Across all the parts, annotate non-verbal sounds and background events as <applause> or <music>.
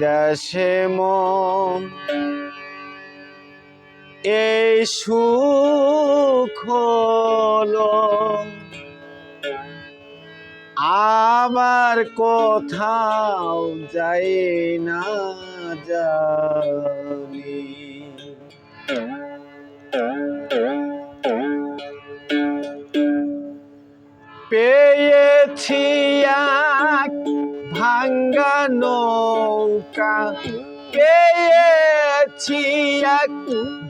দেশে মন এই সুখ আবার কোথাও যাই না জানি। পেয়েছি নৌকা পেয়েছি এক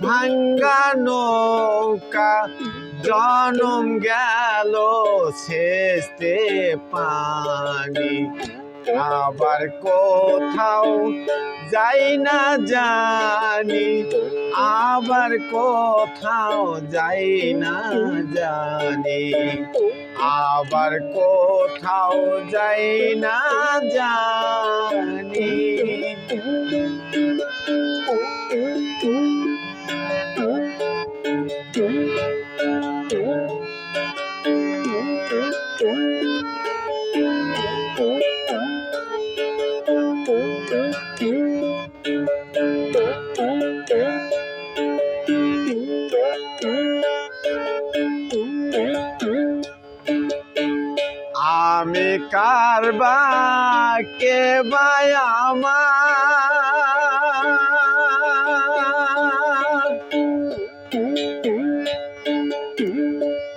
ভাঙ্গা নৌকা। জনম গেল শেষতে পানি। আবার কোথাও যাই না জানি, আবার কোথাও যাই না জানি। আবার কোথাও যাই না জানি। আমি কারবা কে বাই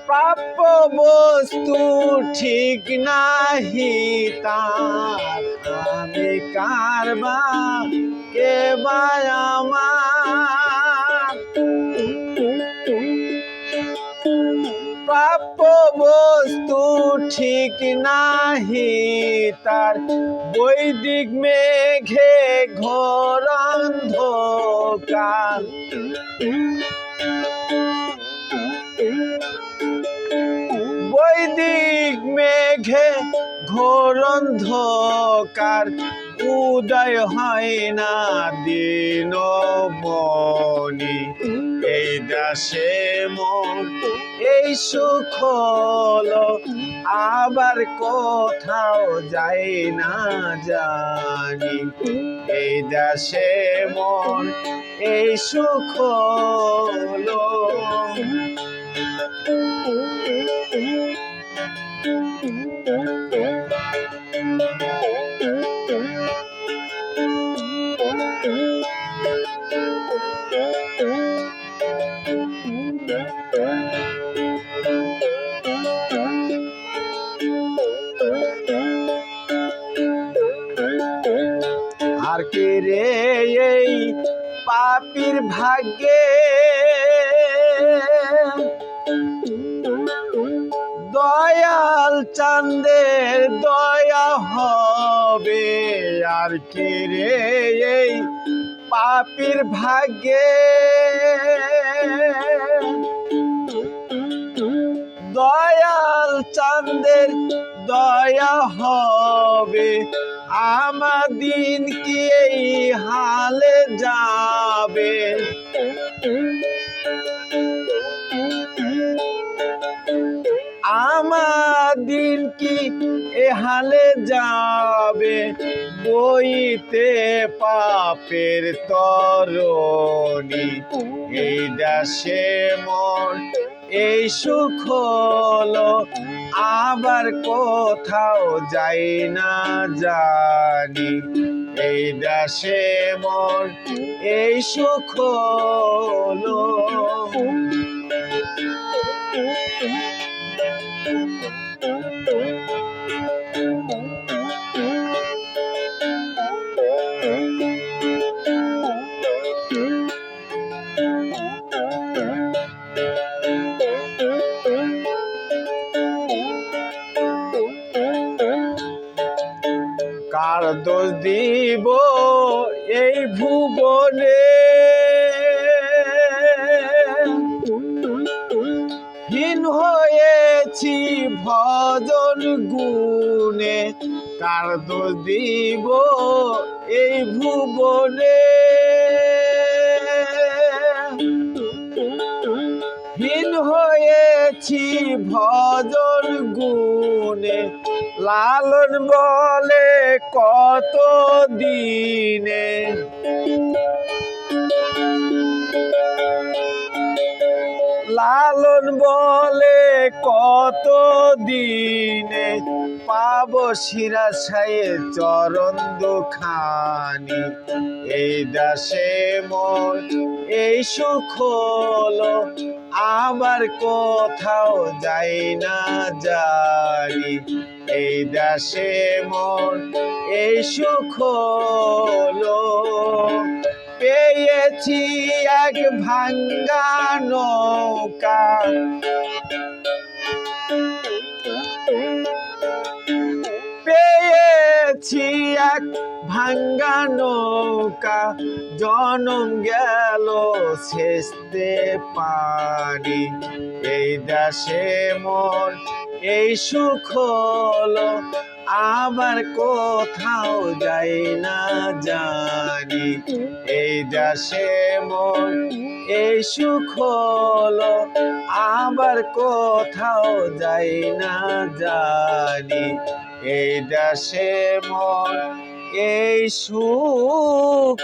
প্রাপ্য বস্তু ঠিক নাহি, তার আমি কারবা, কে প্রাপ্য বস্তু ঠিক নাহি, তার বৈদিক মেঘে ঘোর অন্ধকার বৈদিক মেঘে ঘোর অন্ধকার, উদয় হয় না দিন মনি। এই দাসে মন, এই সুখ আবার কোথাও যাই না জানি। এই দাসে মন, এই সুখ আর কে রে এই পাপির ভাগ্যে দয়াল চান্দের দয়া হবে আর কে রে এই পাপির ভাগ্যে? দয়াল চান্দের দয়া হবে, আমার দিন কি এই হালে যাবে? কি এ হালে যাবে বইতে পাপের তরণী? এই দাসে মন, এই সুখ হলো, আবার কোথাও যাই না জানি। এই দাসে মন, এই সুখ হলো। <laughs> কার দোষ দিব এই ভুবনে? হীন হয়েছি ভজন গুণে, কার দোষ দিব এই ভুবনে? হীন হয়েছি পেয়েছি ভজন গুনে লালন বলে কত দিনে। লালন বলে কত দিনে পাব শিরা ছায়ে চরণ দুখানি। এই দাসে মন, এই সুখ হলো আবার কোথাও যাই না জানি। এই দাসে মন, এই সুখ হলো, পেয়েছি এক ভাঙ্গা নৌকা। এক ভাঙ্গা নৌকা জনম গেল শেষতে পারি। এই দাসে মন, এই সুখ হলো আবার কোথাও যাই না জানি। এই দাসে মন, এই সুখ হলো আবার কোথাও যাই না জানি। এই দাসে মন এই সুখ